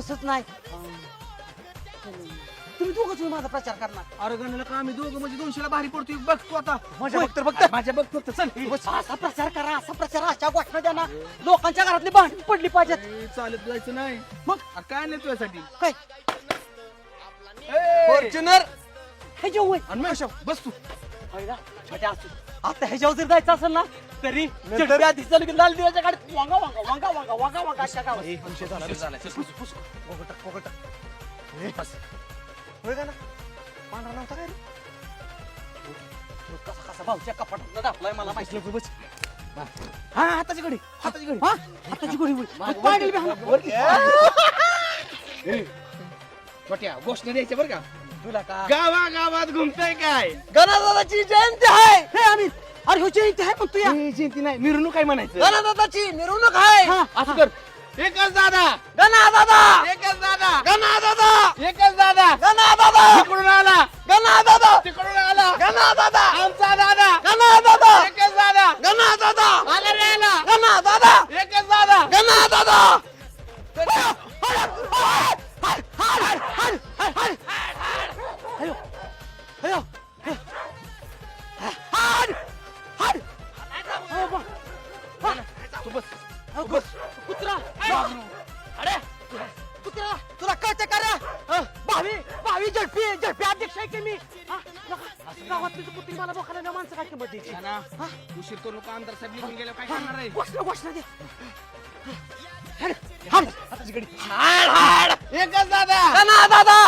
तसंच नाही. तुम्ही दोघच माझा प्रचार करणार. अरे गणाला का आम्ही दोघं? म्हणजे दोनशेला भारी पडतोय. बघ तू आता. माझ्या. बघतो बघतो. माझ्या बघ फक्त चल. असा प्रचार करा असा प्रचार अशा गोष्टी द्या ना. लोकांच्या घरातली भांडण पडली पाहिजेत. ए, चालत जायचं नाही. मग? अरे काय नाही तुझ्यासाठी. काय? फॉर्च्युनर! हे जेव आणि मग? बस तू. म्हणजे असं आता ह्याच्यावर जर जायचं असेल ना तरी चढव्या आधी चालू की लाल दिव्याच्या गाडीत वांगा वांगा वांगा वांगा वांगा वांगा अशा गावात. पोगटा पोगटा होय का ना? पांढरा नव्हता काय रे? कसा कसा? भाऊच्या कपाटात दाखलाय मला माहिती. बस. हा हाताची घडी हाताची घडी. हा हाताची होईल पाडली बी छोट्या गोष्ट द्यायच्या बरं का? तुला का? गावा गावात घुमतय काय? गणादादाची जयंती आहे. हे आम्ही अरे हो जयंती आहे पण तू या जयंती नाही मिरवणूक काय म्हणायचं. गणादादाची मिरवणूक आहे. असं कर. एकच दादा. गणादादा एकच दादा. गणादादा एकच दादा. गणादादा तिकडून आला. गणादादा तिकडून आला. गणादादा आमचा दादा. गणादादा एकच दादा. गणादादा आला रे आला गणादादा एकच दादा. गणादादा कुत्रा! अरे! कुत्रा! तुला कळतं का रे? भावी भावी झडपी झडपी अध्यक्ष आहे की मी? हा? गावातली कुत्री मला बोखायला ना माणसं काय किंमत द्यायची? हा? उशीर करू नको आमदार साहेब निघून गेल्यावर काय करणार आहे? घोषणा घोषणा दे एकच दादा! दादा!